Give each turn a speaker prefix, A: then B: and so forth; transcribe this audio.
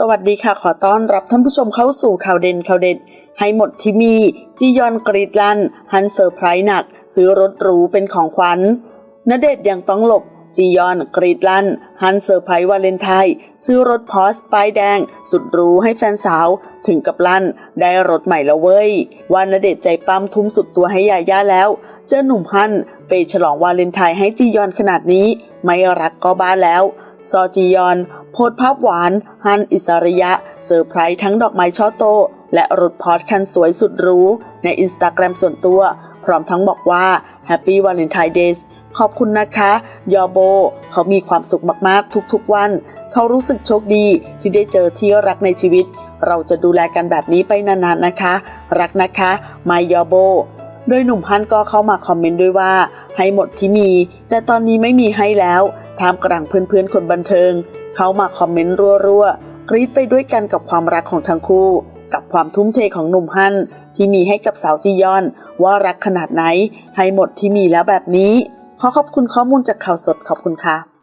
A: สวัสดีค่ะ ขอต้อนรับท่านผู้ชมเข้าสู่ข่าวเด่นข่าวเด็ด ให้หมดที่มี จียอนกรีดลัน ฮันเซอร์ไพรส์หนัก ซื้อรถหรูเป็นของขวัญณเดชยังต้องหลบ จียอนกรีดลัน ฮันเซอร์ไพรส์วาเลนไทน์ซื้อรถพอสป้ายแดง สุดหรูให้แฟนสาวถึงกับลั่น ได้รถใหม่แล้วเว้ยว่าณเดชใจปั้มทุ่มสุดตัวให้ยาย่าแล้ว เจอหนุ่มฮันไปฉลองวาเลนไทน์ให้จียอนขนาดนี้ ไม่รักก็บ้าแล้ว ซอจียอน โพสภาพหวาน ฮันอิสริยะ เซอร์ไพรส์ทั้งดอกไม้ช่อโต และรถพอร์ตคันสวยสุดรู้ ในอินสตาแกรมส่วนตัว พร้อมทั้งบอกว่า Happy Valentine Days ขอบคุณนะคะ ยอโบ เขามีความสุขมาก ๆ ทุก ๆ วัน เขารู้สึกโชคดีที่ได้เจอที่รักในชีวิต เราจะดูแลกันแบบนี้ไปนาน ๆ นะคะ รักนะคะ มายอโบ โดยหนุ่มฮันก็เข้ามาคอมเมนต์ด้วยว่า ให้หมดที่มี แต่ตอนนี้ไม่มีให้แล้วท่ามกลางเพื่อนๆคนบันเทิง เข้ามาคอมเมนต์รัวๆกรี๊ดไปด้วยกันกับความรักของทั้งคู่ กับความทุ่มเทของหนุ่มฮันที่มีให้กับสาวจียอน ว่ารักขนาดไหนให้หมดที่มีแล้วแบบนี้ ขอขอบคุณข้อมูลจากข่าวสดขอบคุณค่ะ